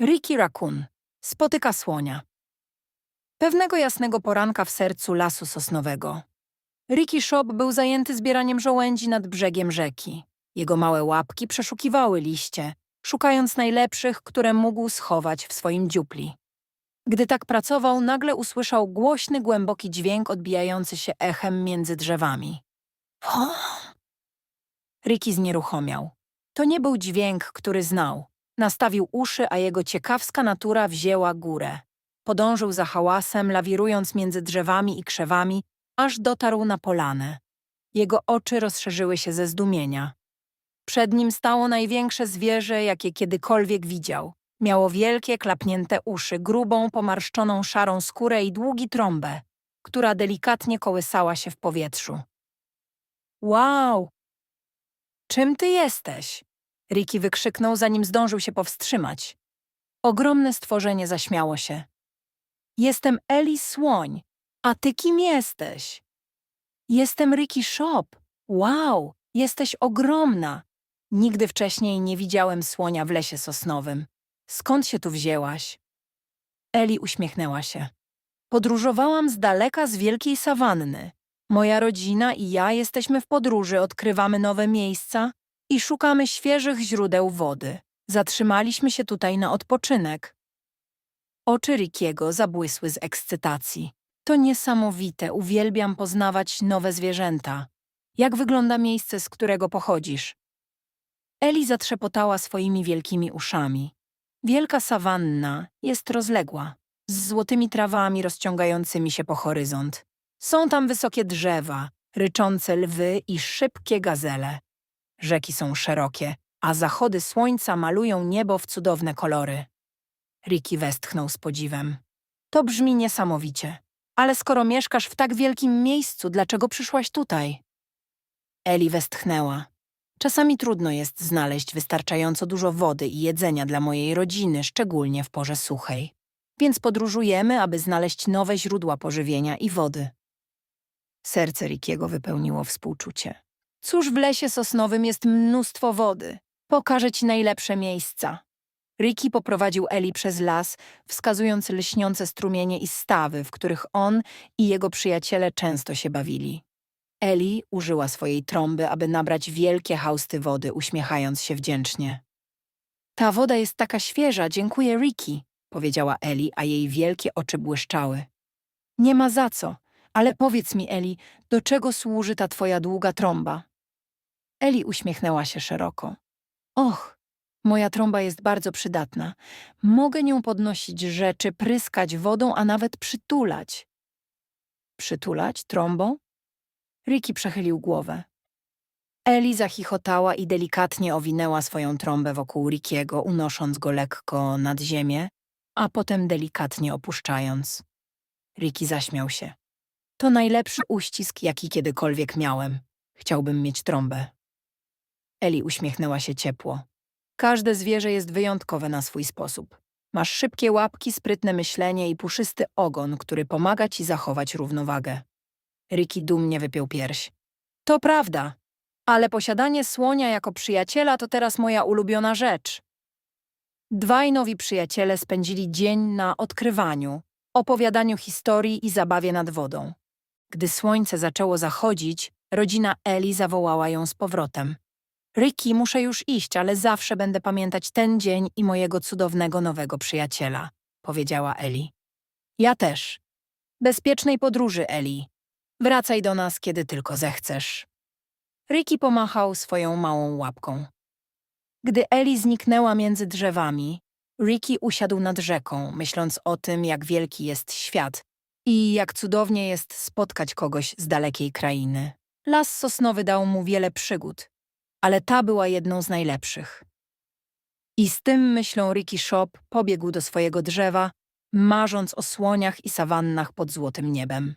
Ricky Raccoon spotyka słonia. Pewnego jasnego poranka w sercu lasu sosnowego. Ricky Shop był zajęty zbieraniem żołędzi nad brzegiem rzeki. Jego małe łapki przeszukiwały liście, szukając najlepszych, które mógł schować w swoim dziupli. Gdy tak pracował, nagle usłyszał głośny, głęboki dźwięk odbijający się echem między drzewami. Ricky znieruchomiał. To nie był dźwięk, który znał. Nastawił uszy, a jego ciekawska natura wzięła górę. Podążył za hałasem, lawirując między drzewami i krzewami, aż dotarł na polanę. Jego oczy rozszerzyły się ze zdumienia. Przed nim stało największe zwierzę, jakie kiedykolwiek widział. Miało wielkie, klapnięte uszy, grubą, pomarszczoną szarą skórę i długi trąbę, która delikatnie kołysała się w powietrzu. Wow! Czym ty jesteś? Ricky wykrzyknął, zanim zdążył się powstrzymać. Ogromne stworzenie zaśmiało się. Jestem Eli Słoń. A ty kim jesteś? Jestem Ricky Shop. Wow, jesteś ogromna. Nigdy wcześniej nie widziałem słonia w lesie sosnowym. Skąd się tu wzięłaś? Eli uśmiechnęła się. Podróżowałam z daleka z wielkiej sawanny. Moja rodzina i ja jesteśmy w podróży, odkrywamy nowe miejsca i szukamy świeżych źródeł wody. Zatrzymaliśmy się tutaj na odpoczynek. Oczy Rickiego zabłysły z ekscytacji. To niesamowite, uwielbiam poznawać nowe zwierzęta. Jak wygląda miejsce, z którego pochodzisz? Eli zatrzepotała swoimi wielkimi uszami. Wielka sawanna jest rozległa, z złotymi trawami rozciągającymi się po horyzont. Są tam wysokie drzewa, ryczące lwy i szybkie gazele. Rzeki są szerokie, a zachody słońca malują niebo w cudowne kolory. Ricky westchnął z podziwem. To brzmi niesamowicie. Ale skoro mieszkasz w tak wielkim miejscu, dlaczego przyszłaś tutaj? Eli westchnęła. Czasami trudno jest znaleźć wystarczająco dużo wody i jedzenia dla mojej rodziny, szczególnie w porze suchej. Więc podróżujemy, aby znaleźć nowe źródła pożywienia i wody. Serce Rickiego wypełniło współczucie. Cóż, w lesie sosnowym jest mnóstwo wody. Pokażę ci najlepsze miejsca. Ricky poprowadził Eli przez las, wskazując lśniące strumienie i stawy, w których on i jego przyjaciele często się bawili. Eli użyła swojej trąby, aby nabrać wielkie hausty wody, uśmiechając się wdzięcznie. Ta woda jest taka świeża, dziękuję Ricky, powiedziała Eli, a jej wielkie oczy błyszczały. Nie ma za co, ale powiedz mi, Eli, do czego służy ta twoja długa trąba? Eli uśmiechnęła się szeroko. Och, moja trąba jest bardzo przydatna. Mogę nią podnosić rzeczy, pryskać wodą, a nawet przytulać. Przytulać trąbą? Ricky przechylił głowę. Eli zachichotała i delikatnie owinęła swoją trąbę wokół Rickiego, unosząc go lekko nad ziemię, a potem delikatnie opuszczając. Ricky zaśmiał się. To najlepszy uścisk, jaki kiedykolwiek miałem. Chciałbym mieć trąbę. Eli uśmiechnęła się ciepło. Każde zwierzę jest wyjątkowe na swój sposób. Masz szybkie łapki, sprytne myślenie i puszysty ogon, który pomaga ci zachować równowagę. Ricky dumnie wypiął pierś. To prawda, ale posiadanie słonia jako przyjaciela to teraz moja ulubiona rzecz. Dwaj nowi przyjaciele spędzili dzień na odkrywaniu, opowiadaniu historii i zabawie nad wodą. Gdy słońce zaczęło zachodzić, rodzina Eli zawołała ją z powrotem. Ricky, muszę już iść, ale zawsze będę pamiętać ten dzień i mojego cudownego nowego przyjaciela, powiedziała Eli. Ja też. Bezpiecznej podróży, Eli. Wracaj do nas, kiedy tylko zechcesz. Ricky pomachał swoją małą łapką. Gdy Eli zniknęła między drzewami, Ricky usiadł nad rzeką, myśląc o tym, jak wielki jest świat i jak cudownie jest spotkać kogoś z dalekiej krainy. Las sosnowy dał mu wiele przygód, ale ta była jedną z najlepszych. I z tym myślą Ricky Shop pobiegł do swojego drzewa, marząc o słoniach i sawannach pod złotym niebem.